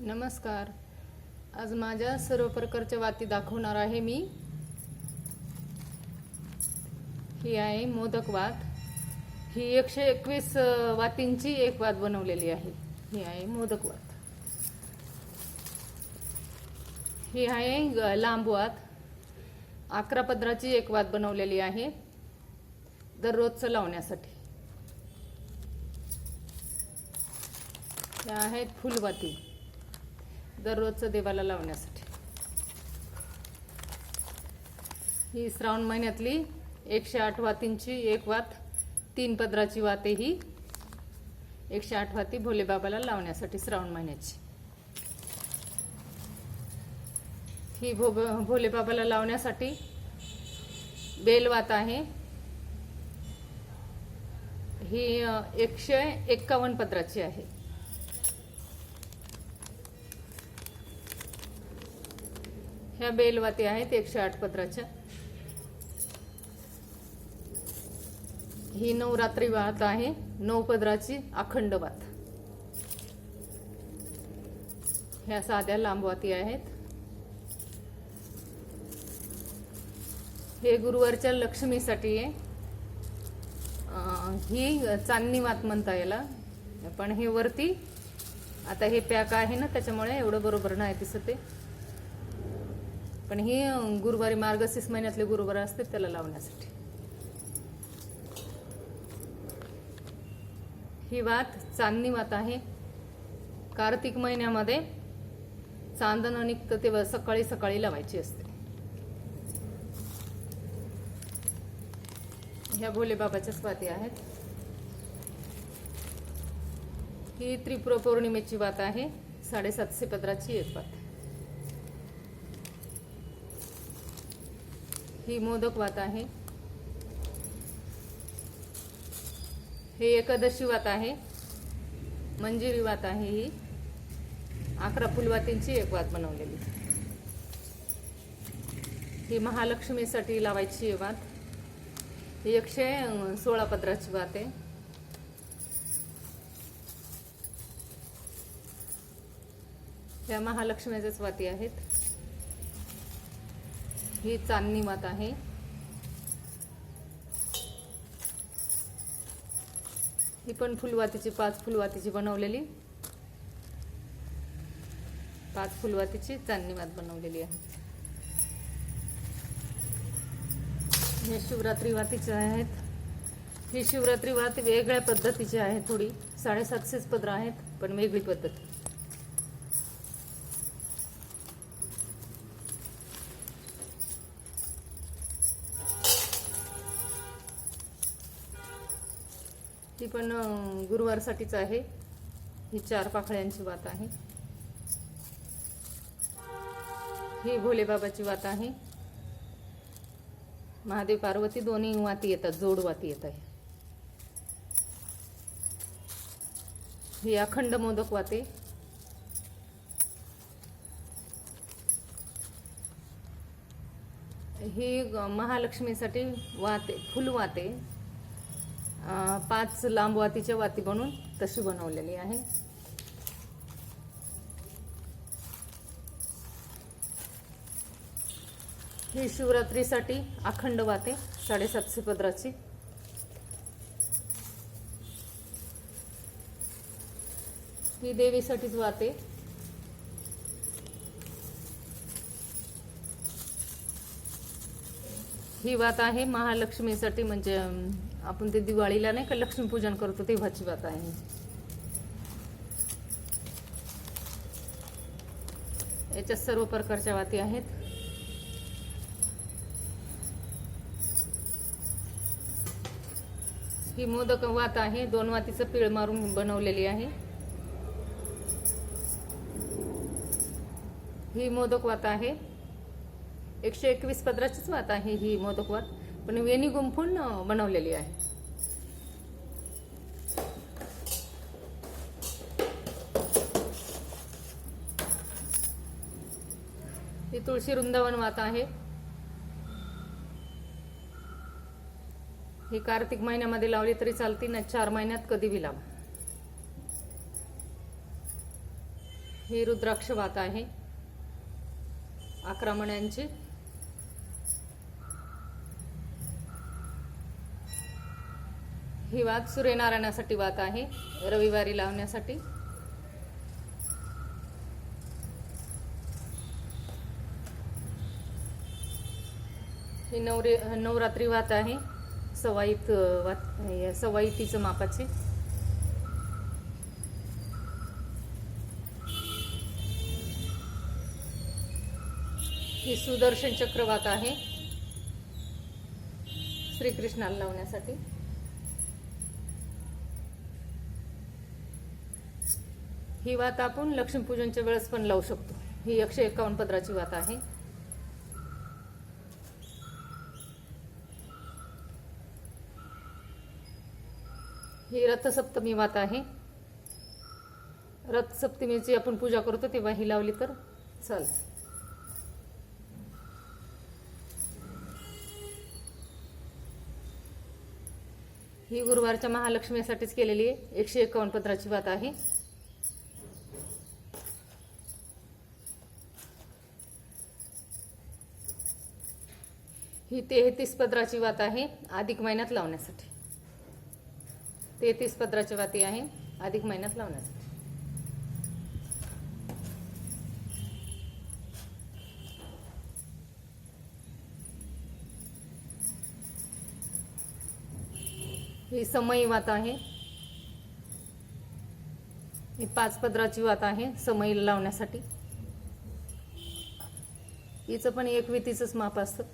नमस्कार. आज माझ्या सर्व प्रकारच्या वाती दाखवणार आहे मी. ही आहे मोदक वात. ही एकशे एकवीस वातींची एक वात बनवलेली आहे. ही आहे मोदक वात. ही आहे लांब वात. अकरा पदराची एक वात बनवलेली आहे. दररोजचं लावण्यासाठी. ह्या आहेत फुलवाती. दररोजचं देवाला लावण्यासाठी. ही श्रावण महिन्यातली एकशे आठ वातींची एक वात तीन पदराची वाते ही एकशे आठ वाती भोलेबाबाला लावण्यासाठी श्रावण महिन्याची. ही भो भोलेबाबाला लावण्यासाठी बेलवात आहे. ही एकशे एक्कावन्न पदराची आहे. ह्या बेलवाती आहेत एकशे आठ पदराच्या. ही नवरात्री वात आहे नऊ पदराची अखंड वात. ह्या साध्या लांबवाती आहेत. हे गुरुवारच्या लक्ष्मीसाठी आहे. ही चांदणी वात म्हणता याला. पण हे वरती आता हे पॅक आहे ना त्याच्यामुळे एवढं बरोबर नाही दिसत पण ही गुरुवारी मार्गशीर्ष महिन्यातले गुरुवार असते त्याला लावण्यासाठी. ही वात चांदणी वात आहे. कार्तिक महिन्यामध्ये चांदणं निघतं तेव्हा सकाळी सकाळी लावायची असते. ह्या भोलेबाबाच्याच वाती आहेत. ही त्रिपुरा पौर्णिमेची वात आहे. साडेसातशे पदराची एक वात. ही मोदक वात आहे. हे एकादशी वात आहे. मंजिरी वात आहे ही. अकरा फुलवातींची एक वात बनवलेली. ही महालक्ष्मीसाठी लावायची वात. ही एकशे सोळा पदराची वात आहे. ह्या महालक्ष्मीच्याच वाती आहेत. ही चांदणी मात आहे. ही पण फुलवातीची पाच फुलवातीची बनवलेली. पाच फुलवातीची चांदणी मात बनवलेली आहे. हे शिवरात्री वातीचे आहेत. ही शिवरात्री वात वेगळ्या पद्धतीची आहे थोडी. साडेसातशेच पदरं आहेत पण वेगळी पद्धत. ही पण गुरुवारसाठीच आहे. ही चार पाखळ्यांची वात आहे. ही भोलेबाबाची वात आहे. महादेव पार्वती दोन्ही वाती येतात जोड वाती येत आहे. ही अखंड मोदक वाते ही महालक्ष्मीसाठी वाते फुल वाते पाच लांब वातीच्या वाती बनवून तशी बनवलेली आहे. ही शिवरात्रीसाठी अखंड वाते साडेसातशे पदराची. ही देवीसाठीच वाते. ही वात आहे महालक्ष्मीसाठी म्हणजे आपण ते दिवाळीला नाही का लक्ष्मीपूजन करतो तेव्हाची बात आहे. याच्यात सर्व प्रकारच्या वाती आहेत. ही मोदक वात आहे दोन वातीचं पीळ मारून बनवलेली आहे. ही मोदक वात आहे. एकशे एकवीस पदराचीच वात आहे ही मोदक वात. पण वेणी गुंफून बनवलेली आहे. ही तुळशी वृंदावन वात आहे. ही कार्तिक महिन्यामध्ये लावली तरी चालती ना चार महिन्यात कधी बी लावा. ही रुद्राक्ष वात आहे. अकरा मण्यांची. ही वात सूर्यनारायणासाठी वात आहे. रविवारी लावण्यासाठी. ही नवरे नवरात्री वात आहे. सवाईत वात सवाईतीचं मापाचे. ही सुदर्शन चक्रवात आहे. श्रीकृष्णाला लावण्यासाठी. ही वात आपण लक्ष्मीपूजनच्या वेळेस पण लावू शकतो. ही एकशे एकावन्न पदराची वात आहे. ही रथसप्तमी वात आहे. रथसप्तमीची आपण पूजा करतो तेव्हा ही लावली तर चालेल. ही गुरुवारच्या महालक्ष्मीसाठीच केलेली आहे एकशे एकावन्न पत्राची वात आहे. ही तेहतीस पदराची वात आहे अधिक महिन्यात लावण्यासाठी. तेहतीस पदराची वाती आहे अधिक महिन्यात लावण्यासाठी. ही समयी वात आहे. ही पाच पदराची वात आहे समयी लावण्यासाठी. हिचं पण एक वितीचंच माप असतं.